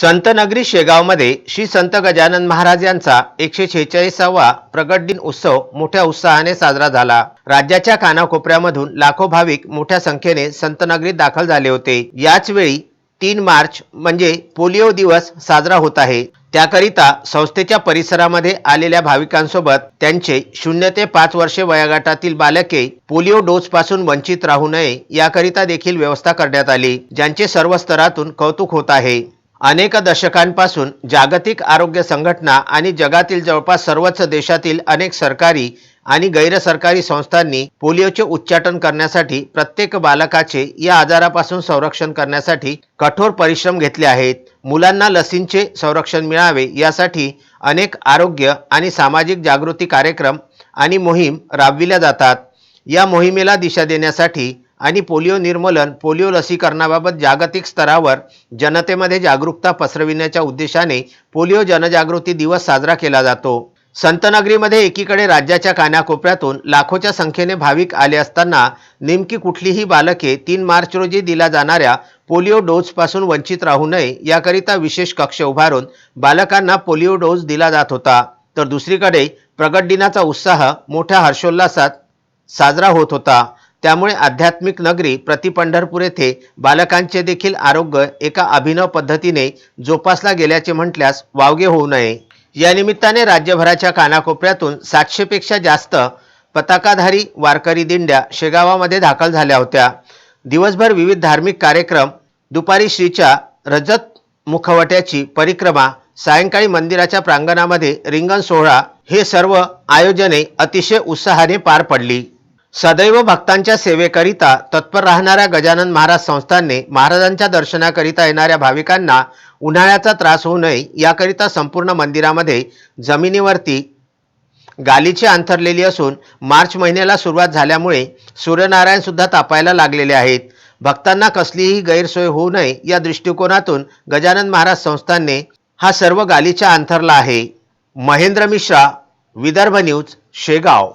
संतनगरी शेगावमध्ये श्री संत गजानन महाराज यांचा एकशे शेहेचाळीसावा प्रगट दिन उत्सव मोठ्या उत्साहाने साजरा झाला. राज्याच्या कानाकोपऱ्यामधून लाखो भाविक मोठ्या संख्येने संतनगरीत दाखल झाले होते. याच वेळी तीन मार्च म्हणजे पोलिओ दिवस साजरा होत आहे. त्याकरिता संस्थेच्या परिसरामध्ये आलेल्या भाविकांसोबत त्यांचे शून्य ते पाच वर्षे वयागटातील बालके पोलिओ डोस पासून वंचित राहू नये याकरिता देखील व्यवस्था करण्यात आली ज्यांचे सर्व स्तरातून कौतुक होत आहे. अनेक दशकांपासून जागतिक आरोग्य संघटना आणि जगातील जवळपास सर्वच देशातील अनेक सरकारी आणि गैरसरकारी संस्थांनी पोलिओचे उच्चाटन करण्यासाठी प्रत्येक बालकाचे या आजारापासून संरक्षण करण्यासाठी कठोर परिश्रम घेतले आहेत. मुलांना लसींचे संरक्षण मिळावे यासाठी अनेक आरोग्य आणि सामाजिक जागृती कार्यक्रम आणि मोहीम राबविल्या जातात. या मोहिमेला दिशा देण्यासाठी आणि पोलिओ निर्मूलन पोलिओ लसीकरणाबाबत जागतिक स्तरावर जनतेमध्ये जागरूकता पसरविण्याच्या उद्देशाने पोलिओ जनजागृती दिवस साजरा केला जातो. संतनगरीमध्ये एकीकडे राज्याच्या कानाकोपऱ्यातून लाखोच्या संख्येने भाविक आले असताना नेमकी कुठलीही बालके तीन मार्च रोजी दिल्या जाणाऱ्या पोलिओ डोसपासून वंचित राहू नये याकरिता विशेष कक्ष उभारून बालकांना पोलिओ डोस दिला जात होता. तर दुसरीकडे प्रगट दिनाचा उत्साह मोठ्या हर्षोल्लासात साजरा होत होता. त्यामुळे आध्यात्मिक नगरी प्रति पंढरपूर येथे बालकांचे देखील आरोग्य एका अभिनव पद्धतीने जोपासला गेल्याचे म्हटल्यास वावगे होऊ नये. या निमित्ताने राज्यभराच्या कानाकोपऱ्यातून सातशेपेक्षा जास्त पताकाधारी वारकरी दिंड्या शेगावामध्ये दाखल झाल्या होत्या. दिवसभर विविध धार्मिक कार्यक्रम दुपारी श्रीच्या रजत मुखवट्याची परिक्रमा सायंकाळी मंदिराच्या प्रांगणामध्ये रिंगण सोहळा हे सर्व आयोजने अतिशय उत्साहाने पार पडली. सदैव भक्तांच्या सेवेकरिता तत्पर राहणाऱ्या गजानन महाराज संस्थानने महाराजांच्या दर्शनाकरिता येणाऱ्या भाविकांना उन्हाळ्याचा त्रास होऊ नये याकरिता संपूर्ण मंदिरामध्ये जमिनीवरती गालीची अंथरलेली असून मार्च महिन्याला सुरुवात झाल्यामुळे सूर्यनारायणसुद्धा तापायला लागलेले आहेत. भक्तांना कसलीही गैरसोय होऊ नये या दृष्टिकोनातून गजानन महाराज संस्थानने हा सर्व गालीच्या अंथरला आहे. महेंद्र मिश्रा विदर्भ न्यूज शेगाव.